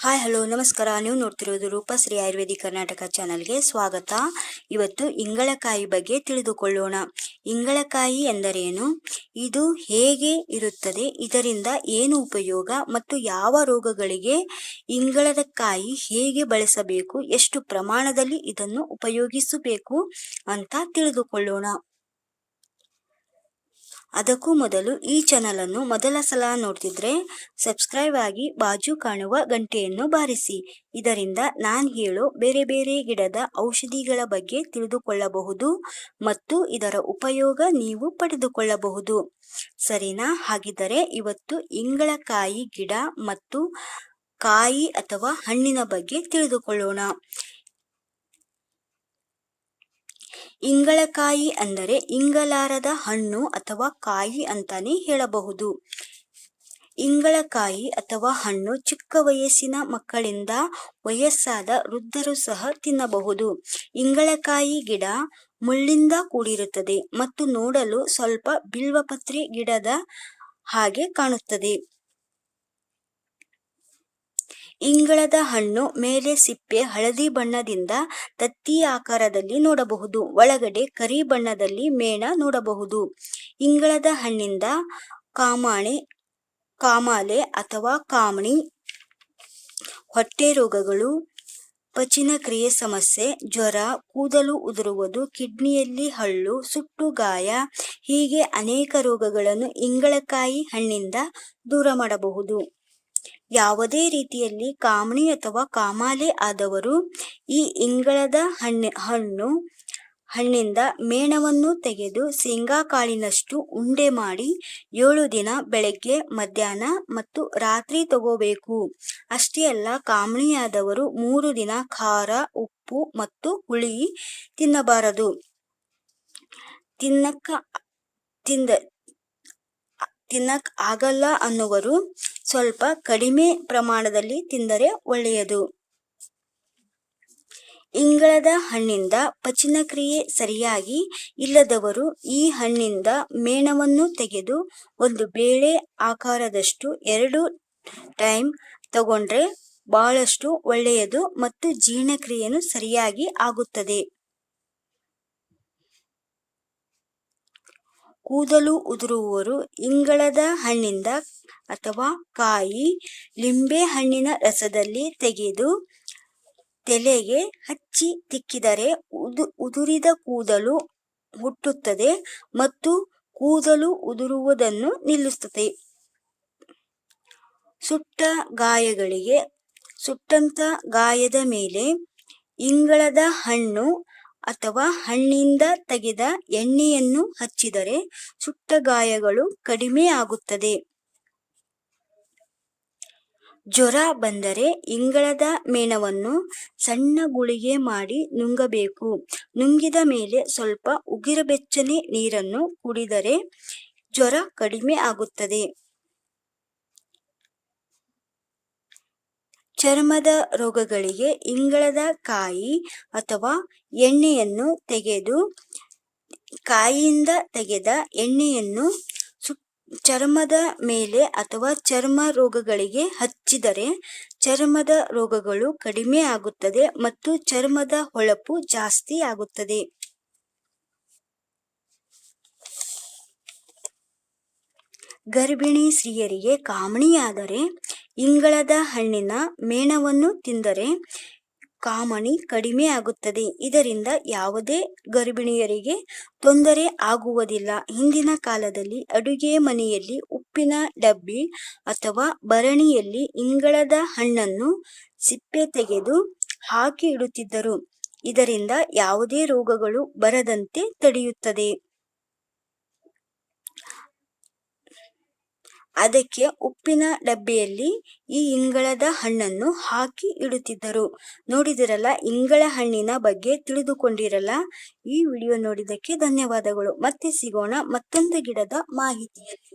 Hi hello ನಮಸ್ಕಾರ. ನೀವು ನೋಡ್ತಿರೋದು ರೂಪಶ್ರೀ ಆಯುರ್ವೇದಿಕ್ ಕರ್ನಾಟಕ ಚಾನಲ್ಗೆ ಸ್ವಾಗತ. ಇವತ್ತು ಇಂಗಳಕಾಯಿ ಬಗ್ಗೆ ತಿಳಿದುಕೊಳ್ಳೋಣ. ಇಂಗಳಕಾಯಿ ಎಂದರೇನು? ಇದು ಹೇಗೆ ಇರುತ್ತದೆ? ಇದರಿಂದ ಏನು ಉಪಯೋಗ? ಮತ್ತು ಯಾವ ರೋಗಗಳಿಗೆ ಇಂಗಳದ ಕಾಯಿ ಹೇಗೆ ಬಳಸಬೇಕು? ಎಷ್ಟು ಪ್ರಮಾಣದಲ್ಲಿ ಇದನ್ನು ಉಪಯೋಗಿಸಬೇಕು ಅಂತ ತಿಳಿದುಕೊಳ್ಳೋಣ. ಅದಕ್ಕೂ ಮೊದಲು ಈ ಚಾನಲ್ ಅನ್ನು ಮೊದಲ ಸಲ ನೋಡ್ತಿದ್ರೆ ಸಬ್ಸ್ಕ್ರೈಬ್ ಆಗಿ ಬಾಜು ಕಾಣುವ ಗಂಟೆಯನ್ನು ಬಾರಿಸಿ. ಇದರಿಂದ ನಾನು ಹೇಳೋ ಬೇರೆ ಬೇರೆ ಗಿಡದ ಔಷಧಿಗಳ ಬಗ್ಗೆ ತಿಳಿದುಕೊಳ್ಳಬಹುದು ಮತ್ತು ಇದರ ಉಪಯೋಗ ನೀವು ಪಡೆದುಕೊಳ್ಳಬಹುದು. ಸರಿನಾ? ಹಾಗಿದ್ದರೆ ಇವತ್ತು ಇಂಗಳಕಾಯಿ ಗಿಡ ಮತ್ತು ಕಾಯಿ ಅಥವಾ ಹಣ್ಣಿನ ಬಗ್ಗೆ ತಿಳಿದುಕೊಳ್ಳೋಣ. ಇಂಗಳಕಾಯಿ ಅಂದರೆ ಇಂಗಲಾರದ ಹಣ್ಣು ಅಥವಾ ಕಾಯಿ ಅಂತಾನೆ ಹೇಳಬಹುದು. ಇಂಗಳಕಾಯಿ ಅಥವಾ ಹಣ್ಣು ಚಿಕ್ಕ ವಯಸ್ಸಿನ ಮಕ್ಕಳಿಂದ ವಯಸ್ಸಾದ ವೃದ್ಧರು ಸಹ ತಿನ್ನಬಹುದು. ಇಂಗಳಕಾಯಿ ಗಿಡ ಮುಳ್ಳಿಂದ ಕೂಡಿರುತ್ತದೆ ಮತ್ತು ನೋಡಲು ಸ್ವಲ್ಪ ಬಿಲ್ವಪತ್ರೆ ಗಿಡದ ಹಾಗೆ ಕಾಣುತ್ತದೆ. ಇಂಗಳದ ಹಣ್ಣು ಮೇಲೆ ಸಿಪ್ಪೆ ಹಳದಿ ಬಣ್ಣದಿಂದ ತತ್ತಿ ಆಕಾರದಲ್ಲಿ ನೋಡಬಹುದು. ಒಳಗಡೆ ಕರಿ ಬಣ್ಣದಲ್ಲಿ ಮೇಣ ನೋಡಬಹುದು. ಇಂಗಳದ ಹಣ್ಣಿಂದ ಕಾಮಾಣೆ, ಕಾಮಾಲೆ ಅಥವಾ ಕಾಮಣಿ, ಹೊಟ್ಟೆ ರೋಗಗಳು ಪಚಿನ ಕ್ರಿಯೆ ಸಮಸ್ಯೆ, ಜ್ವರ, ಕೂದಲು ಉದುರುವುದು, ಕಿಡ್ನಿಯಲ್ಲಿ ಹಳ್ಳು ಸುಟ್ಟು ಗಾಯ, ಹೀಗೆ ಅನೇಕ ರೋಗಗಳನ್ನು ಇಂಗಳಕಾಯಿ ಹಣ್ಣಿಂದ ದೂರ ಮಾಡಬಹುದು. ಯಾವುದೇ ರೀತಿಯಲ್ಲಿ ಕಾಮಣಿ ಅಥವಾ ಕಾಮಾಲೆ ಆದವರು ಈ ಇಂಗಳದ ಹಣ್ಣು ಹಣ್ಣು, ಹಣ್ಣಿಂದ ಮೇಣವನ್ನು ತೆಗೆದು ಶೇಂಗಾ ಕಾಳಿನಷ್ಟು ಉಂಡೆ ಮಾಡಿ ಏಳು ದಿನ ಬೆಳಗ್ಗೆ, ಮಧ್ಯಾಹ್ನ ಮತ್ತು ರಾತ್ರಿ ತಗೋಬೇಕು. ಅಷ್ಟೇ ಅಲ್ಲ, ಕಾಮಣಿಯಾದವರು ಮೂರು ದಿನ ಖಾರ, ಉಪ್ಪು ಮತ್ತು ಹುಳಿ ತಿನ್ನಬಾರದು. ತಿನ್ನಕ್ಕ ತಿಂದ, ತಿನ್ನಕ್ ಆಗಲ್ಲ ಅನ್ನುವರು ಸ್ವಲ್ಪ ಕಡಿಮೆ ಪ್ರಮಾಣದಲ್ಲಿ ತಿಂದರೆ ಒಳ್ಳೆಯದು. ಇಂಗಳದ ಹಣ್ಣಿಂದ ಪಚನಕ್ರಿಯೆ ಸರಿಯಾಗಿ ಇಲ್ಲದವರು ಈ ಹಣ್ಣಿಂದ ಮೇಣವನ್ನು ತೆಗೆದು ಒಂದು ಬೇಳೆ ಆಕಾರದಷ್ಟು ಎರಡು ಟೈಮ್ ತಗೊಂಡ್ರೆ ಬಹಳಷ್ಟು ಒಳ್ಳೆಯದು ಮತ್ತು ಜೀರ್ಣಕ್ರಿಯೆಯನ್ನು ಸರಿಯಾಗಿ ಆಗುತ್ತದೆ. ಕೂದಲು ಉದುರುವವರು ಇಂಗಳದ ಹಣ್ಣಿಂದ ಅಥವಾ ಕಾಯಿ, ಲಿಂಬೆ ಹಣ್ಣಿನ ರಸದಲ್ಲಿ ತೆಗೆದು ತಲೆಗೆ ಹಚ್ಚಿ ತಿಕ್ಕಿದರೆ ಉದು, ಉದುರಿದ ಕೂದಲು ಹುಟ್ಟುತ್ತದೆ ಮತ್ತು ಕೂದಲು ಉದುರುವುದನ್ನು ನಿಲ್ಲಿಸುತ್ತದೆ. ಸುಟ್ಟ ಗಾಯಗಳಿಗೆ, ಸುಟ್ಟಂತ ಗಾಯದ ಮೇಲೆ ಇಂಗಳದ ಹಣ್ಣು ಅಥವಾ ಹಣ್ಣಿಂದ ತೆಗೆದ ಎಣ್ಣೆಯನ್ನು ಹಚ್ಚಿದರೆ ಸುಟ್ಟ ಗಾಯಗಳು ಕಡಿಮೆ ಆಗುತ್ತದೆ. ಜ್ವರ ಬಂದರೆ ಇಂಗಳದ ಮೇಣವನ್ನು ಸಣ್ಣ ಗುಳಿಗೆ ಮಾಡಿ ನುಂಗಬೇಕು. ನುಂಗಿದ ಮೇಲೆ ಸ್ವಲ್ಪ ಉಗಿರಬೆಚ್ಚನೆ ನೀರನ್ನು ಕುಡಿದರೆ ಜ್ವರ ಕಡಿಮೆ ಆಗುತ್ತದೆ. ಚರ್ಮದ ರೋಗಗಳಿಗೆ ಇಂಗಳದ ಕಾಯಿ ಅಥವಾ ಎಣ್ಣೆಯನ್ನು ತೆಗೆದು, ಕಾಯಿಯಿಂದ ತೆಗೆದ ಎಣ್ಣೆಯನ್ನು ಚರ್ಮದ ಮೇಲೆ ಅಥವಾ ಚರ್ಮ ರೋಗಗಳಿಗೆ ಹಚ್ಚಿದರೆ ಚರ್ಮದ ರೋಗಗಳು ಕಡಿಮೆ ಆಗುತ್ತದೆ ಮತ್ತು ಚರ್ಮದ ಹೊಳಪು ಜಾಸ್ತಿ ಆಗುತ್ತದೆ. ಗರ್ಭಿಣಿ ಸ್ತ್ರೀಯರಿಗೆ ಕಾಮಣಿಯಾದರೆ ಇಂಗಳದ ಹಣ್ಣಿನ ಮೇಣವನ್ನು ತಿಂದರೆ ಕಾಮಣಿ ಕಡಿಮೆ ಆಗುತ್ತದೆ. ಇದರಿಂದ ಯಾವುದೇ ಗರ್ಭಿಣಿಯರಿಗೆ ತೊಂದರೆ ಆಗುವುದಿಲ್ಲ. ಹಿಂದಿನ ಕಾಲದಲ್ಲಿ ಅಡುಗೆ ಮನೆಯಲ್ಲಿ ಉಪ್ಪಿನ ಡಬ್ಬಿ ಅಥವಾ ಭರಣಿಯಲ್ಲಿ ಇಂಗಳದ ಹಣ್ಣನ್ನು ಸಿಪ್ಪೆ ತೆಗೆದು ಹಾಕಿ ಇಡುತ್ತಿದ್ದರು. ಇದರಿಂದ ಯಾವುದೇ ರೋಗಗಳು ಬರದಂತೆ ತಡೆಯುತ್ತದೆ. ಅದಕ್ಕೆ ಉಪ್ಪಿನ ಡಬ್ಬಿಯಲ್ಲಿ ಈ ಇಂಗಳದ ಹಣ್ಣನ್ನು ಹಾಕಿ ಇಡುತ್ತಿದ್ದರು. ನೋಡಿದಿರಲ್ಲ, ಇಂಗಳ ಹಣ್ಣಿನ ಬಗ್ಗೆ ತಿಳಿದುಕೊಂಡಿರಲ್ಲ. ಈ ವಿಡಿಯೋ ನೋಡಿದ್ದಕ್ಕೆ ಧನ್ಯವಾದಗಳು. ಮತ್ತೆ ಸಿಗೋಣ ಮತ್ತೊಂದು ಗಿಡದ ಮಾಹಿತಿಯಲ್ಲಿ.